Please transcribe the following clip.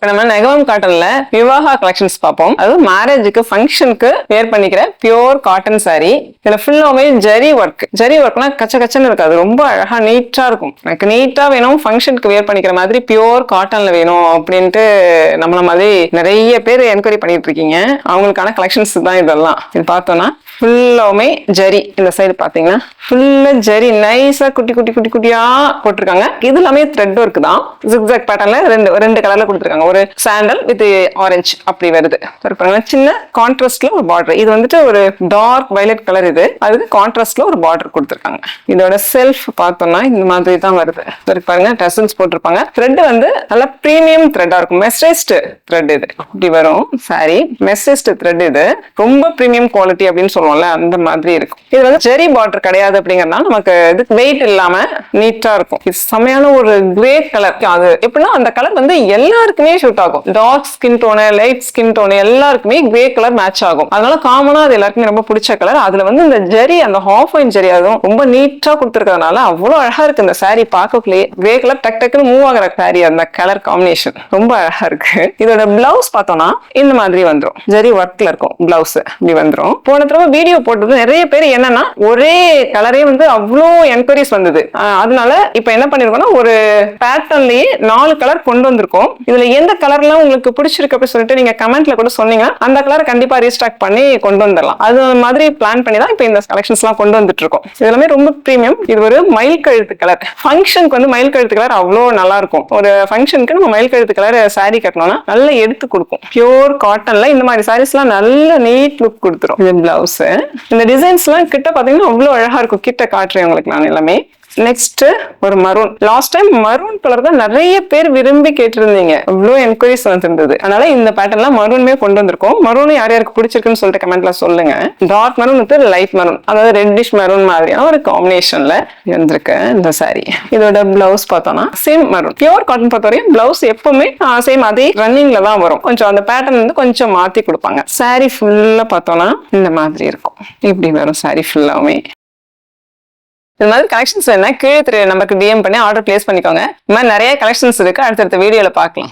இப்போ நம்ம நெகவம் காட்டன்ல விவாகா கலெக்ஷன்ஸ் பார்ப்போம். அது மேரேஜுக்கு ஃபங்க்ஷனுக்கு வேர் பண்ணிக்கிற பியோர் காட்டன் saree. இதுல ஃபுல்லாவே ஜரி ஒர்க் ஜரி ஒர்க்னா கச்ச கச்சன்னு இருக்காது ரொம்ப அழகா நீட்டா இருக்கும். எனக்கு நீட்டா வேணும் ஃபங்க்ஷனுக்கு வேர் பண்ணிக்கிற மாதிரி பியோர் காட்டன்ல வேணும் அப்படின்ட்டு நம்மள மாதிரி நிறைய பேர் என்கொயரி பண்ணிட்டு இருக்கீங்க. அவங்களுக்கான கலெக்ஷன்ஸ் தான் இதெல்லாம். இது பார்த்தோம்னா ஃபுல்லாவுமே ஜரி இந்த சைடு பார்த்தீங்கன்னா ஃபுல்லா ஜரி நைஸா குட்டி குட்டி குட்டி குட்டியா போட்டிருக்காங்க. இது எல்லாமே த்ரெட் ஒர்க் தான். ஜிக்ஸாக் பேட்டர்ன்ல ரெண்டு ரெண்டு கலர்ல கொடுத்துருக்காங்க. ஒரு சாண்டல் வித் ஆரஞ்சு அப்படி வருது. பாருங்க சின்ன கான்ட்ராஸ்ட்ல ஒரு பார்டர் இது வந்துட்டு ஒரு டார்க் வயலட் கலர் இது. அதுக்கு கான்ட்ராஸ்ட்ல ஒரு பார்டர் கொடுத்துருக்காங்க. இதோட செல்ஃப் பார்த்தோம்னா இந்த மாதிரி தான் வருது. பாருங்க டசன்ஸ் போட்டிருப்பாங்க. த்ரெட் வந்து நல்லா ப்ரீமியம் த்ரெட்டா இருக்கும். மெஸ்டைஸ்டு த்ரெட் இது. இப்படி வரும். சாரி மெஸ்டைஸ்டு த்ரெட் இது. ரொம்ப ப்ரீமியம் குவாலிட்டி அப்படின்னு சொல்லுவோம்ல அந்த மாதிரி இருக்கும். இது வந்து ஜெரி பார்டர் கிடையாது அப்படிங்கறதுனால நமக்கு இது வெயிட் இல்லாம நீட்டா இருக்கும். இது செமையான ஒரு கிரே கலர் அது எப்படின்னா அந்த கலர் வந்து எல்லாருக்குமே ஷூட் ஆகும். Dark skin tone light skin tone எல்லாருக்குமே கிரே கலர் மேட்ச் ஆகும். அதனால காமனா அது எல்லாருக்குமே ரொம்ப பிடிச்ச கலர் அதுல வந்து இந்த ஜெரி அந்த ஹாஃப் ஒயின் ஜெரி அதுவும் ரொம்ப நீட்டா கொடுத்துருக்கறதுனால அவ்வளவு அழகா இருக்கு இந்த சாரி பார்க்கக்குள்ளே. கிரே கலர் டக் டக்குன்னு மூவ் ஆகிற சாரி அந்த கலர் காம்பினேஷன் ரொம்ப அழகா இருக்கு. இதோட பிளவுஸ் பார்த்தோம்னா இந்த மாதிரி வந்துடும் ஜெரி ஒர்க்ல இருக்கும் பிளவுஸ் இப்படி வந்துடும் போன தடவை வீடியோ போட்டது நிறைய பேர் என்னன்னா ஒரே கலரே வந்து அவ்வளோ என்கொயரிஸ் வந்தது. அதனால இப்ப என்ன பண்ணிருக்கோம்னா ஒரு பேட்டர்ன்லயே நாலு கலர் கொண்டு வந்திருக்கோம். இதுல எந்த கலர்லாம் உங்களுக்கு பிடிச்சிருக்கு அப்படின்னு சொல்லிட்டு நீங்க கமெண்ட்ல கூட சொன்னீங்கன்னா அந்த கலர் கண்டிப்பா ரீஸ்டாக் பண்ணி கொண்டு வந்துடலாம். அது மாதிரி பிளான் பண்ணி தான் இப்போ இந்த கலெக்ஷன்ஸ் எல்லாம் கொண்டு வந்துட்டு இருக்கோம். இது எல்லாமே ரொம்ப பிரீமியம் இது ஒரு மயில் கழுத்து கலர் ஃபங்க்ஷனுக்கு வந்து மயில் கழுத்து கலர் அவ்வளோ நல்லா இருக்கும். ஒரு ஃபங்க்ஷனுக்கு நம்ம மயில் கழுத்து கலர் சாரி கட்டணும்னா நல்லா எடுத்து கொடுக்கும். பியூர் காட்டன்ல இந்த மாதிரி sarees எல்லாம் நல்ல நீட் லுக் கொடுத்துரும். இது பிளவுஸ் இந்த டிசைன்ஸ் எல்லாம் கிட்ட பாத்தீங்கன்னா அவ்வளோ அழகா இருக்கும். கிட்ட காட்டுறேன் உங்களுக்கு நான் எல்லாமே. நெக்ஸ்ட் ஒரு maroon last time maroon colour தான் நிறைய பேர் விரும்பி கேட்டிருந்தீங்க. அவ்வளோ என்கொயரிஸ் வந்திருந்தது. அதனால இந்த பேட்டர்ன்லாம் மரூனுமே கொண்டு வந்திருக்கோம். மரூன் யார் யாருக்கு பிடிச்சிருக்குன்னு சொல்லிட்டு கமெண்ட்ல சொல்லுங்க. Dark maroon with light maroon அதாவது ரெட்டிஷ் மரூன் மாதிரியான ஒரு காம்பினேஷன்ல வந்திருக்கு இந்த சாரி இதோட பிளவுஸ் பார்த்தோம்னா சேம் மரூன் பியூர் காட்டன் பொறுத்த வரையும் பிளவுஸ் எப்பவுமே சேம் அதே ரன்னிங்ல தான் வரும். கொஞ்சம் அந்த பேட்டர்ன் வந்து கொஞ்சம் மாத்தி கொடுப்பாங்க. சாரி ஃபுல்லா பார்த்தோம்னா இந்த மாதிரி இருக்கும். இப்படி வரும் சாரி ஃபுல்லாவே இது மாதிரி கலெக்ஷன்ஸ் வேணா கீழே திரு நம்பருக்கு டிஎம் பண்ணி ஆர்டர் பிளேஸ் பண்ணிக்கோங்க. இந்த மாதிரி நிறைய கலெக்ஷன்ஸ் இருக்கு. அடுத்தடுத்த வீடியோவில் பார்க்கலாம்.